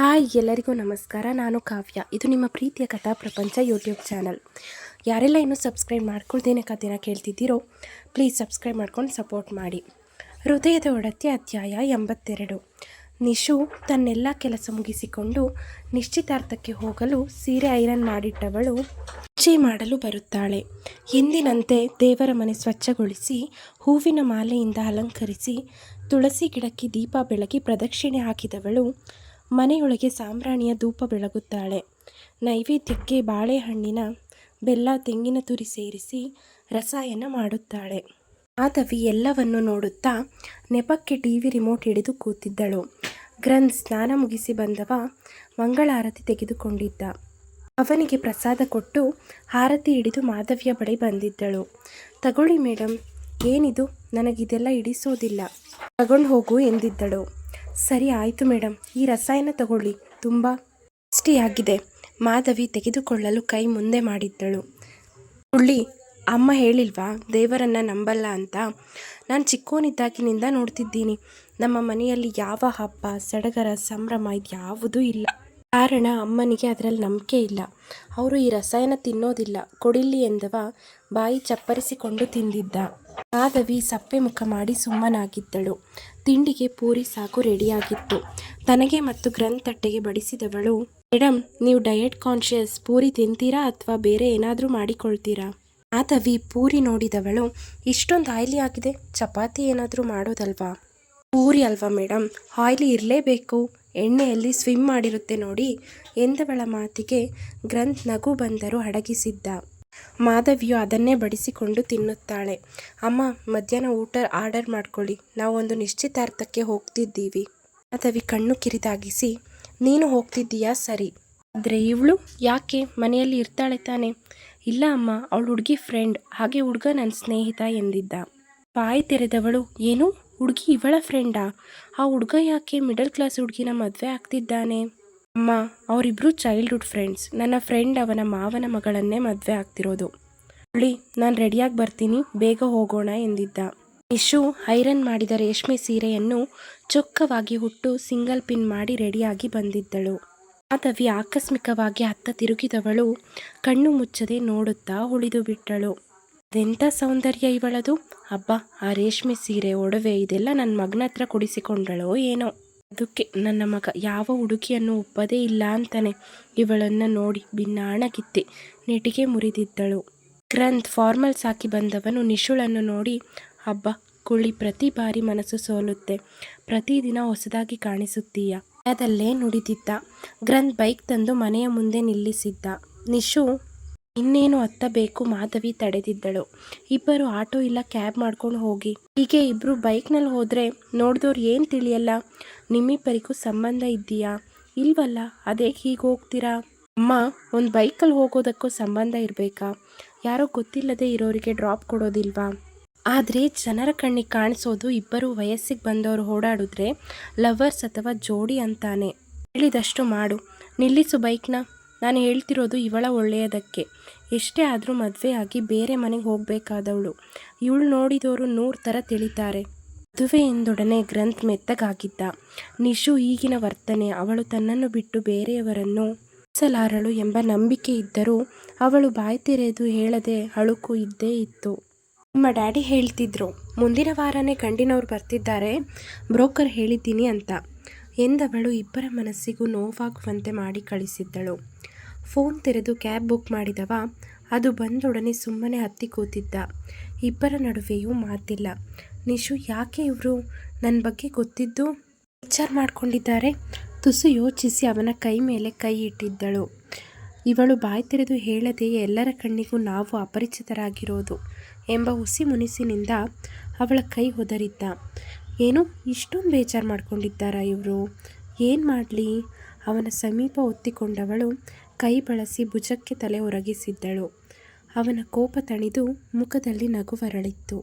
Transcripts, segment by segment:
Hi ಎಲ್ಲರಿಗೂ ನಮಸ್ಕಾರ. ನಾನು ಕಾವ್ಯ. ಇದು ನಿಮ್ಮ ಪ್ರೀತಿಯ ಕಥಾ ಪ್ರಪಂಚ ಯೂಟ್ಯೂಬ್ ಚಾನಲ್. ಯಾರೆಲ್ಲ ಇನ್ನೂ ಸಬ್ಸ್ಕ್ರೈಬ್ ಮಾಡ್ಕೊಳ್ದೇನೆ ಕಥೆನ ಕೇಳ್ತಿದ್ದೀರೋ ಪ್ಲೀಸ್ ಸಬ್ಸ್ಕ್ರೈಬ್ ಮಾಡ್ಕೊಂಡು ಸಪೋರ್ಟ್ ಮಾಡಿ. ಹೃದಯದ ಒಡತಿ ಅಧ್ಯಾಯ ಎಂಬತ್ತೆರಡು. ನಿಶು ತನ್ನೆಲ್ಲ ಕೆಲಸ ಮುಗಿಸಿಕೊಂಡು ನಿಶ್ಚಿತಾರ್ಥಕ್ಕೆ ಹೋಗಲು ಸೀರೆ ಐರನ್ ಮಾಡಿಟ್ಟವಳು ಚಿ ಮಾಡಲು ಬರುತ್ತಾಳೆ. ಎಂದಿನಂತೆ ದೇವರ ಮನೆ ಸ್ವಚ್ಛಗೊಳಿಸಿ, ಹೂವಿನ ಮಾಲೆಯಿಂದ ಅಲಂಕರಿಸಿ, ತುಳಸಿ ಗಿಡಕ್ಕೆ ದೀಪ ಬೆಳಗಿ ಪ್ರದಕ್ಷಿಣೆ ಹಾಕಿದವಳು ಮನೆಯೊಳಗೆ ಸಾಂಬ್ರಾಣಿಯ ಧೂಪ ಬೆಳಗುತ್ತಾಳೆ. ನೈವೇದ್ಯಕ್ಕೆ ಬಾಳೆಹಣ್ಣಿನ ಬೆಲ್ಲ ತೆಂಗಿನ ತುರಿ ಸೇರಿಸಿ ರಸಾಯನ ಮಾಡುತ್ತಾಳೆ. ಮಾಧವಿ ಎಲ್ಲವನ್ನು ನೋಡುತ್ತಾ ನೆಪಕ್ಕೆ ಟಿ ವಿ ರಿಮೋಟ್ ಹಿಡಿದು ಕೂತಿದ್ದಳು. ಗ್ರನ್ ಸ್ನಾನ ಮುಗಿಸಿ ಬಂದವ ಮಂಗಳಾರತಿ ತೆಗೆದುಕೊಂಡಿದ್ದ. ಅವನಿಗೆ ಪ್ರಸಾದ ಕೊಟ್ಟು ಆರತಿ ಹಿಡಿದು ಮಾಧವಿಯ ಬಳಿ ಬಂದಿದ್ದಳು. ತಗೊಳ್ಳಿ ಮೇಡಮ್ ಏನಿದು? ನನಗಿದೆಲ್ಲ ಹಿಡಿಸೋದಿಲ್ಲ. ತಗೊಂಡು ಹೋಗು ಎಂದಿದ್ದಳು. ಸರಿ ಆಯಿತು ಮೇಡಮ್ ಈ ರಸಾಯನ ತಗೊಳ್ಳಿ. ತುಂಬ ಟೇಸ್ಟಿಯಾಗಿದೆ. ಮಾಧವಿ ತೆಗೆದುಕೊಳ್ಳಲು ಕೈ ಮುಂದೆ ಮಾಡಿದ್ದಳು. ಉಳ್ಳಿ ಅಮ್ಮ ಹೇಳಿಲ್ವಾ, ದೇವರನ್ನ ನಂಬಲ್ಲ ಅಂತ? ನಾನು ಚಿಕ್ಕೋನಿದ್ದಾಗಿನಿಂದ ನೋಡ್ತಿದ್ದೀನಿ. ನಮ್ಮ ಮನೆಯಲ್ಲಿ ಯಾವ ಹಬ್ಬ, ಸಡಗರ, ಸಂಭ್ರಮ ಇದ್ಯಾವುದೂ ಇಲ್ಲ. ಕಾರಣ ಅಮ್ಮನಿಗೆ ಅದರಲ್ಲಿ ನಂಬಿಕೆ ಇಲ್ಲ. ಅವರು ಈ ರಸಾಯನ ತಿನ್ನೋದಿಲ್ಲ. ಕೊಡಿಲಿ ಎಂದವ ಬಾಯಿ ಚಪ್ಪರಿಸಿಕೊಂಡು ತಿಂದಿದ್ದ. ಮಾಧವಿ ಸಪ್ಪೆ ಮುಖ ಮಾಡಿ ಸುಮ್ಮನಾಗಿದ್ದಳು. ತಿಂಡಿಗೆ ಪೂರಿ ಸಾಕು ರೆಡಿಯಾಗಿತ್ತು. ತನಗೆ ಮತ್ತು ಗ್ರಂಥ್ ತಟ್ಟೆಗೆ ಬಡಿಸಿದವಳು ಮೇಡಮ್ ನೀವು ಡಯಟ್ ಕಾನ್ಷಿಯಸ್ ಪೂರಿ ತಿಂತೀರಾ ಅಥವಾ ಬೇರೆ ಏನಾದರೂ ಮಾಡಿಕೊಳ್ತೀರಾ? ಮಾಧವಿ ಪೂರಿ ನೋಡಿದವಳು, ಇಷ್ಟೊಂದು ಆಯ್ಲಿ ಆಗಿದೆ, ಚಪಾತಿ ಏನಾದರೂ ಮಾಡೋದಲ್ವಾ? ಪೂರಿ ಅಲ್ವಾ ಮೇಡಮ್ ಆಯ್ಲಿ ಇರಲೇಬೇಕು, ಎಣ್ಣೆಯಲ್ಲಿ ಸ್ವಿಮ್ ಮಾಡಿರುತ್ತೆ ನೋಡಿ, ಎಂದವಳ ಮಾತಿಗೆ ಗ್ರಂಥ್ ನಗು ಬಂದರೂ ಅಡಗಿಸಿದ್ದ. ಮಾಧವಿಯು ಅದನ್ನೇ ಬಡಿಸಿಕೊಂಡು ತಿನ್ನುತ್ತಾಳೆ. ಅಮ್ಮ, ಮಧ್ಯಾಹ್ನ ಊಟ ಆರ್ಡರ್ ಮಾಡ್ಕೊಳ್ಳಿ. ನಾವೊಂದು ನಿಶ್ಚಿತಾರ್ಥಕ್ಕೆ ಹೋಗ್ತಿದ್ದೀವಿ. ಮಾಧವಿ ಕಣ್ಣು ಕಿರಿದಾಗಿಸಿ, ನೀನು ಹೋಗ್ತಿದ್ದೀಯಾ? ಸರಿ. ಆದರೆ ಇವಳು ಯಾಕೆ? ಮನೆಯಲ್ಲಿ ಇರ್ತಾಳೆ ತಾನೆ. ಇಲ್ಲ ಅಮ್ಮ, ಅವಳು ಹುಡುಗಿ ಫ್ರೆಂಡ್ ಹಾಗೆ ಹುಡುಗ ನನ್ನ ಸ್ನೇಹಿತ ಎಂದಿದ್ದ. ಬಾಯಿ ತೆರೆದವಳು, ಏನು? ಹುಡುಗಿ ಇವಳ ಫ್ರೆಂಡಾ ಆ? ಹುಡುಗ ಯಾಕೆ ಮಿಡಲ್ ಕ್ಲಾಸ್ ಹುಡುಗಿನ ಮದುವೆ ಆಗ್ತಿದ್ದಾನೆ? ಅಮ್ಮ ಅವರಿಬ್ಬರು ಚೈಲ್ಡ್ಹುಡ್ ಫ್ರೆಂಡ್ಸ್ ನನ್ನ ಫ್ರೆಂಡ್ ಅವನ ಮಾವನ ಮಗಳನ್ನೇ ಮದುವೆ ಆಗ್ತಿರೋದು. ಹುಳಿ ನಾನು ರೆಡಿಯಾಗಿ ಬರ್ತೀನಿ, ಬೇಗ ಹೋಗೋಣ ಎಂದಿದ್ದ. ಇಶು ಐರನ್ ಮಾಡಿದ ರೇಷ್ಮೆ ಸೀರೆಯನ್ನು ಚೊಕ್ಕವಾಗಿ ಹುಟ್ಟು ಸಿಂಗಲ್ ಪಿನ್ ಮಾಡಿ ರೆಡಿಯಾಗಿ ಬಂದಿದ್ದಳು. ಮಾಧವಿ ಆಕಸ್ಮಿಕವಾಗಿ ಅತ್ತ ತಿರುಗಿದವಳು ಕಣ್ಣು ಮುಚ್ಚದೆ ನೋಡುತ್ತಾ ಉಳಿದು ಬಿಟ್ಟಳು. ಅದೆಂಥ ಸೌಂದರ್ಯ ಇವಳದು? ಅಬ್ಬಾ, ಆ ರೇಷ್ಮೆ ಸೀರೆ ಒಡವೆ, ಇದೆಲ್ಲ ನನ್ನ ಮಗನ ಹತ್ರ ಕೊಡಿಸಿಕೊಂಡಳೋ ಏನೋ? ಅದಕ್ಕೆ ನನ್ನ ಮಗ ಯಾವ ಹುಡುಗಿಯನ್ನು ಒಪ್ಪದೇ ಇಲ್ಲ ಅಂತಾನೆ. ಇವಳನ್ನು ನೋಡಿ ಭಿನ್ನಾಣಗಿತ್ತೆ ನೆಟಿಗೆ ಮುರಿದಿದ್ದಳು. ಗ್ರಂಥ್ ಫಾರ್ಮಲ್ಸ್ ಹಾಕಿ ಬಂದವನು ನಿಶುಳನ್ನು ನೋಡಿ ಹಬ್ಬ ಕುಳಿ ಪ್ರತಿ ಬಾರಿ ಮನಸ್ಸು ಸೋಲುತ್ತೆ. ಪ್ರತಿದಿನ ಹೊಸದಾಗಿ ಕಾಣಿಸುತ್ತೀಯ. ಅದಲ್ಲೇ ನುಡಿದಿದ್ದ. ಗ್ರಂಥ್ ಬೈಕ್ ತಂದು ಮನೆಯ ಮುಂದೆ ನಿಲ್ಲಿಸಿದ್ದ. ನಿಶು ಇನ್ನೇನು ಹತ್ತಬೇಕು ಮಾಧವಿ ತಡೆದಿದ್ದಳು. ಇಬ್ಬರು ಆಟೋ ಇಲ್ಲ ಕ್ಯಾಬ್ ಮಾಡ್ಕೊಂಡು ಹೋಗಿ. ಹೀಗೆ ಇಬ್ಬರು ಬೈಕ್ನಲ್ಲಿ ಹೋದರೆ ನೋಡಿದವ್ರು ಏನು ತಿಳಿಯಲ್ಲ? ನಿಮ್ಮಿಬ್ಬರಿಗೂ ಸಂಬಂಧ ಇದ್ದೀಯಾ? ಇಲ್ವಲ್ಲ, ಅದೇ ಹೀಗೆ ಹೋಗ್ತೀರಾ? ಅಮ್ಮ, ಒಂದು ಬೈಕಲ್ಲಿ ಹೋಗೋದಕ್ಕೂ ಸಂಬಂಧ ಇರಬೇಕಾ? ಯಾರೋ ಗೊತ್ತಿಲ್ಲದೆ ಇರೋರಿಗೆ ಡ್ರಾಪ್ ಕೊಡೋದಿಲ್ವಾ? ಆದರೆ ಜನರ ಕಣ್ಣಿಗೆ ಕಾಣಿಸೋದು ಇಬ್ಬರು ವಯಸ್ಸಿಗೆ ಬಂದವರು ಓಡಾಡಿದ್ರೆ ಲವರ್ಸ್ ಅಥವಾ ಜೋಡಿ ಅಂತಾನೆ. ಹೇಳಿದಷ್ಟು ಮಾಡು. ನಿಲ್ಲಿಸು ಬೈಕ್ನ. ನಾನು ಹೇಳ್ತಿರೋದು ಇವಳ ಒಳ್ಳೆಯದಕ್ಕೆ. ಎಷ್ಟೇ ಆದರೂ ಮದುವೆಯಾಗಿ ಬೇರೆ ಮನೆಗೆ ಹೋಗಬೇಕಾದವಳು. ಇವಳು ನೋಡಿದವರು ನೂರು ಥರ ತಿಳಿತಾರೆ. ಮದುವೆ ಎಂದೊಡನೆ ಗ್ರಂಥ್ ಮೆತ್ತಗಾಗಿದ್ದ. ನಿಶು ಈಗಿನ ವರ್ತನೆ, ಅವಳು ತನ್ನನ್ನು ಬಿಟ್ಟು ಬೇರೆಯವರನ್ನು ಸಲಾರಳು ಎಂಬ ನಂಬಿಕೆ ಇದ್ದರೂ ಅವಳು ಬಾಯಿ ತೆರೆದು ಹೇಳದೆ ಅಳುಕು ಇದ್ದೇ ಇತ್ತು. ನಮ್ಮ ಡ್ಯಾಡಿ ಹೇಳ್ತಿದ್ರು, ಮುಂದಿನ ವಾರನೇ ಗಂಡಿನವ್ರು ಬರ್ತಿದ್ದಾರೆ, ಬ್ರೋಕರ್ ಹೇಳಿದ್ದೀನಿ ಅಂತ. ಎಂದವಳು ಇಬ್ಬರ ಮನಸ್ಸಿಗೂ ನೋವಾಗುವಂತೆ ಮಾಡಿ ಕಳಿಸಿದ್ದಳು. ಫೋನ್ ತೆರೆದು ಕ್ಯಾಬ್ ಬುಕ್ ಮಾಡಿದವ, ಅದು ಬಂದೊಡನೆ ಸುಮ್ಮನೆ ಹತ್ತಿ ಕೂತಿದ್ದ. ಇಬ್ಬರ ನಡುವೆಯೂ ಮಾತಿಲ್ಲ. ನಿಶು, ಯಾಕೆ ಇವರು? ನನ್ನ ಬಗ್ಗೆ ಗೊತ್ತಿದ್ದು? ವಿಚಾರ ಮಾಡಿಕೊಂಡಿದ್ದಾರೆ. ತುಸು ಯೋಚಿಸಿ ಅವನ ಕೈ ಮೇಲೆ ಕೈ ಇಟ್ಟಿದ್ದಳು. ಇವಳು ಬಾಯಿ ತೆರೆದು ಹೇಳದೆಯೇ ಎಲ್ಲರ ಕಣ್ಣಿಗೂ ನಾವು ಅಪರಿಚಿತರಾಗಿರೋದು ಎಂಬ ಹುಸಿ ಮುನಿಸಿನಿಂದ ಅವಳ ಕೈ ಹೊದರಿದ್ದ ಏನು ಇಷ್ಟೊಂದು ಬೇಜಾರು ಮಾಡ್ಕೊಂಡಿದ್ದಾರಾ ಇವರು? ಏನು ಮಾಡಲಿ? ಅವನ ಸಮೀಪ ಒತ್ತಿಕೊಂಡವಳು ಕೈ ಬಳಸಿ ಭುಜಕ್ಕೆ ತಲೆ ಒರಗಿಸಿದ್ದಳು. ಅವನ ಕೋಪ ತಣಿದು ಮುಖದಲ್ಲಿ ನಗುವರಳಿತ್ತು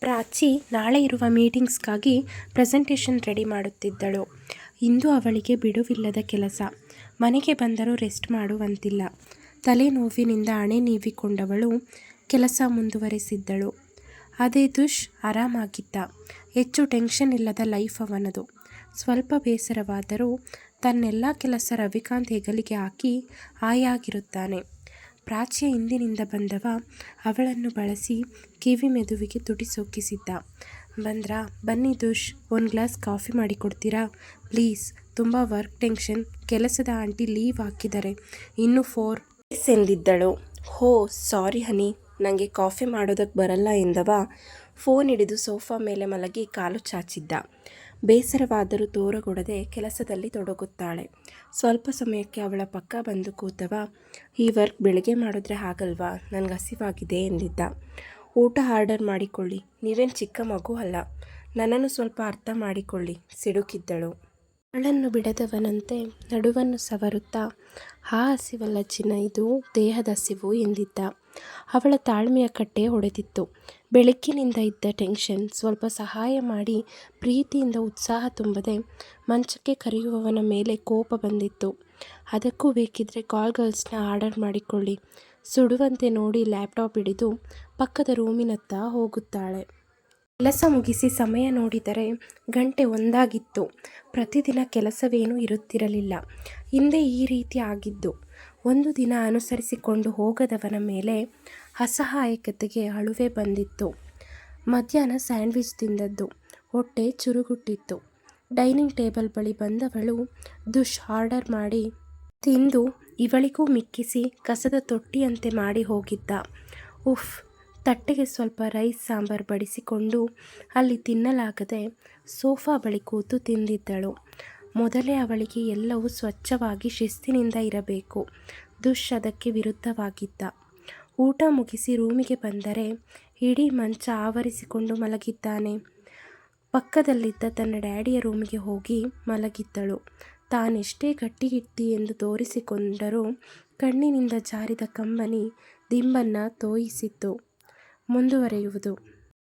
ಪ್ರಾಚಿ ನಾಳೆ ಇರುವ ಮೀಟಿಂಗ್ಸ್ಗಾಗಿ ಪ್ರೆಸೆಂಟೇಷನ್ ರೆಡಿ ಮಾಡುತ್ತಿದ್ದಳು. ಇಂದು ಅವಳಿಗೆ ಬಿಡುವಿಲ್ಲದ ಕೆಲಸ. ಮನೆಗೆ ಬಂದರೂ ರೆಸ್ಟ್ ಮಾಡುವಂತಿಲ್ಲ. ತಲೆನೋವಿನಿಂದ ಹಣೆ ನೀವಿಕೊಂಡವಳು ಕೆಲಸ ಮುಂದುವರೆಸಿದ್ದಳು. ಅದೇ ದುಷ್ ಆರಾಮಾಗಿದ್ದ. ಹೆಚ್ಚು ಟೆನ್ಷನ್ ಇಲ್ಲದ ಲೈಫ್ ಅವನದು. ಸ್ವಲ್ಪ ಬೇಸರವಾದರೂ ತನ್ನೆಲ್ಲ ಕೆಲಸ ರವಿಕಾಂತ್ ಹೆಗಲಿಗೆ ಹಾಕಿ ಹಾಯಾಗಿರುತ್ತಾನೆ. ಪ್ರಾಚ್ಯ ಹಿಂದಿನಿಂದ ಬಂದವ ಅವಳನ್ನು ಬಳಸಿ ಕಿವಿ ಮೆದುವಿಗೆ ತುಟಿ ಸೊಕ್ಕಿಸಿದ್ದ ಬಂದ್ರ, ಬನ್ನಿ ದುಷ್, ಒಂದು ಗ್ಲಾಸ್ ಕಾಫಿ ಮಾಡಿಕೊಡ್ತೀರಾ? ಪ್ಲೀಸ್, ತುಂಬ ವರ್ಕ್ ಟೆನ್ಷನ್. ಕೆಲಸದ ಆಂಟಿ ಲೀವ್ ಹಾಕಿದ್ದಾರೆ. ಇನ್ನು ಫೋರ್ ಎಂದಿದ್ದಳು. ಹೋ, ಸಾರಿ ಹನಿ. ನನಗೆ ಕಾಫಿ ಮಾಡೋದಕ್ಕೆ ಬರಲ್ಲ ಎಂದವ. ಫೋನ್ ಹಿಡಿದು ಸೋಫಾ ಮೇಲೆ ಮಲಗಿ ಕಾಲು ಚಾಚಿದ್ದ. ಬೇಸರವಾದರೂ ತೋರಗೊಡದೆ ಕೆಲಸದಲ್ಲಿ ತೊಡಗುತ್ತಾಳೆ. ಸ್ವಲ್ಪ ಸಮಯಕ್ಕೆ ಅವಳ ಪಕ್ಕ ಬಂದು ಕೂತವ. ಈ ವರ್ಕ್ ಬೆಳಗ್ಗೆ ಮಾಡಿದ್ರೆ ಆಗಲ್ವಾ ನನಗೆ ಹಸಿವಾಗಿದೆ ಎಂದಿದ್ದ. ಊಟ ಆರ್ಡರ್ ಮಾಡಿಕೊಳ್ಳಿ. ನೀವೇನು ಚಿಕ್ಕ ಮಗು ಅಲ್ಲ. ನನ್ನನ್ನು ಸ್ವಲ್ಪ ಅರ್ಥ ಮಾಡಿಕೊಳ್ಳಿ. ಸಿಡುಕಿದ್ದಳು. ಅವಳನ್ನು ಬಿಡದವನಂತೆ ನಡುವನ್ನು ಸವರುತ್ತಾ, ಆ ಹಸಿವಲ್ಲ ಚಿನ್ನ, ಇದು ದೇಹದ ಹಸಿವು ಎಂದಿದ್ದ. ಅವಳ ತಾಳ್ಮೆಯ ಕಟ್ಟೆ ಹೊಡೆದಿತ್ತು. ಬೆಳಕಿನಿಂದ ಇದ್ದ ಟೆನ್ಷನ್ ಸ್ವಲ್ಪ ಸಹಾಯ ಮಾಡಿ ಪ್ರೀತಿಯಿಂದ ಉತ್ಸಾಹ ತುಂಬದೆ ಮಂಚಕ್ಕೆ ಕರೆಯುವವನ ಮೇಲೆ ಕೋಪ ಬಂದಿತ್ತು. ಅದಕ್ಕೂ ಬೇಕಿದ್ರೆ ಕಾಲ್ ಗರ್ಲ್ಸ್ನ ಆರ್ಡರ್ ಮಾಡಿಕೊಳ್ಳಿ. ಸುಡುವಂತೆ ನೋಡಿ ಲ್ಯಾಪ್ಟಾಪ್ ಹಿಡಿದು ಪಕ್ಕದ ರೂಮಿನತ್ತ ಹೋಗುತ್ತಾಳೆ. ಕೆಲಸ ಮುಗಿಸಿ ಸಮಯ ನೋಡಿದರೆ ಗಂಟೆ ಒಂದಾಗಿತ್ತು. ಪ್ರತಿದಿನ ಕೆಲಸವೇನೂ ಇರುತ್ತಿರಲಿಲ್ಲ. ಹಿಂದೆ ಈ ರೀತಿ ಆಗಿದ್ದು. ಒಂದು ದಿನ ಅನುಸರಿಸಿಕೊಂಡು ಹೋಗದವನ ಮೇಲೆ ಅಸಹಾಯಕತೆಗೆ ಅಳುವೆ ಬಂದಿತ್ತು. ಮಧ್ಯಾಹ್ನ ಸ್ಯಾಂಡ್ವಿಚ್ ತಿಂದದ್ದು, ಹೊಟ್ಟೆ ಚುರುಗುಟ್ಟಿತ್ತು ಡೈನಿಂಗ್ ಟೇಬಲ್ ಬಳಿ ಬಂದವಳು ದುಷ್ ಆರ್ಡರ್ ಮಾಡಿ ತಿಂದು ಇವಳಿಗೂ ಮಿಕ್ಕಿಸಿ ಕಸದ ತೊಟ್ಟಿಯಂತೆ ಮಾಡಿ ಹೋಗಿದ್ದ. ಉಫ್, ತಟ್ಟೆಗೆ ಸ್ವಲ್ಪ ರೈಸ್ ಸಾಂಬಾರು ಬಡಿಸಿಕೊಂಡು ಅಲ್ಲಿ ತಿನ್ನಲಾಗದೆ ಸೋಫಾ ಬಳಿ ಕೂತು ತಿಂದಿದ್ದಳು. ಮೊದಲೇ ಅವಳಿಗೆ ಎಲ್ಲವೂ ಸ್ವಚ್ಛವಾಗಿ ಶಿಸ್ತಿನಿಂದ ಇರಬೇಕು. ದುಶ್ ಅದಕ್ಕೆ ವಿರುದ್ಧವಾಗಿದ್ದ. ಊಟ ಮುಗಿಸಿ ರೂಮಿಗೆ ಬಂದರೆ ಇಡೀ ಮಂಚ ಆವರಿಸಿಕೊಂಡು ಮಲಗಿದ್ದಾನೆ. ಪಕ್ಕದಲ್ಲಿದ್ದ ತನ್ನ ಡ್ಯಾಡಿಯ ರೂಮಿಗೆ ಹೋಗಿ ಮಲಗಿದ್ದಳು. ತಾನೆಷ್ಟೇ ಗಟ್ಟಿಗಿಟ್ಟಿ ಎಂದು ತೋರಿಸಿಕೊಂಡರೂ ಕಣ್ಣಿನಿಂದ ಜಾರಿದ ಕಂಬನಿ ದಿಂಬನ್ನು ತೋಯಿಸಿತ್ತು. ಮುಂದುವರೆಯುವುದು.